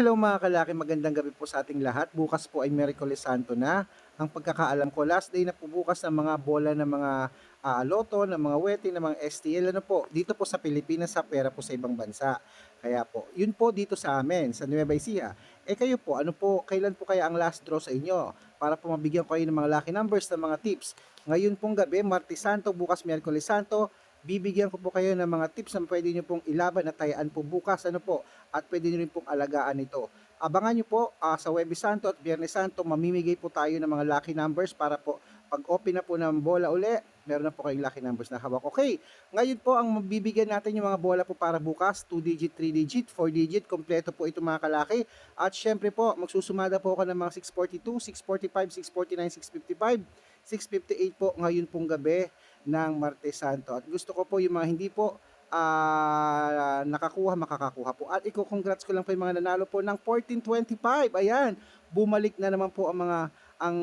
Hello mga kalaki, magandang gabi po sa ating lahat. Bukas po ay Miyerkules Santo na. Ang pagkakaalam ko, last day na po bukas ng mga bola ng mga ah, loto, ng mga wedding, ng mga STL, ano po, dito po sa Pilipinas, sa pera po sa ibang bansa. Kaya po, yun po dito sa amin, sa Nueva Ecija. Eh kayo po, ano po, kailan po kaya ang last draw sa inyo? Para po mabigyan ko kayo ng mga lucky numbers, ng mga tips. Ngayon pong gabi, Martes Santo, bukas Miyerkules Santo, bibigyan ko po kayo ng mga tips na pwede nyo pong ilaban at tayaan po bukas, ano po, at pwede nyo rin pong alagaan ito. Abangan nyo po ah, sa Webis Santo at Biyernes Santo, mamimigay po tayo ng mga lucky numbers para po pag open na po ng bola uli, meron na po kayong lucky numbers na hawak. Okay, ngayon po ang mabibigyan natin yung mga bola po para bukas, 2 digit, 3 digit, 4 digit, kompleto po ito mga kalaki. At syempre po, magsusumada po ako ng mga 642, 645, 649, 655, 658 po ngayon pong gabi ng Martes Santo. At gusto ko po yung mga hindi po ah, nakakuha, makakakuha po. At iko-congrats ko lang po yung mga nanalo po ng 1425. Ayan, bumalik na naman po ang mga ang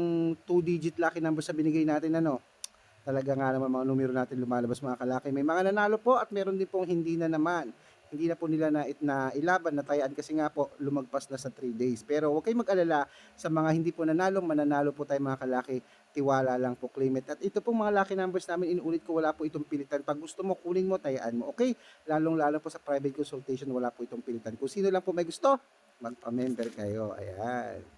2-digit lucky number sa binigay natin ano. Talaga nga naman mga numero natin lumalabas mga kalaki. May mga nanalo po at meron din pong hindi na naman. Hindi na po nila na, na ilaban na tayaan kasi nga po lumagpas na sa 3 days. Pero huwag kayong mag-alala sa mga hindi po nanalo, mananalo po tayo mga kalaki. Tiwala lang po, claim it. At ito pong mga lucky numbers namin, inuulit ko, wala po itong pilitan. Pag gusto mo, kunin mo, tayaan mo. Okay? Lalong-lalo po sa private consultation, wala po itong pilitan. Kung sino lang po may gusto, magpa-member kayo. Ayan.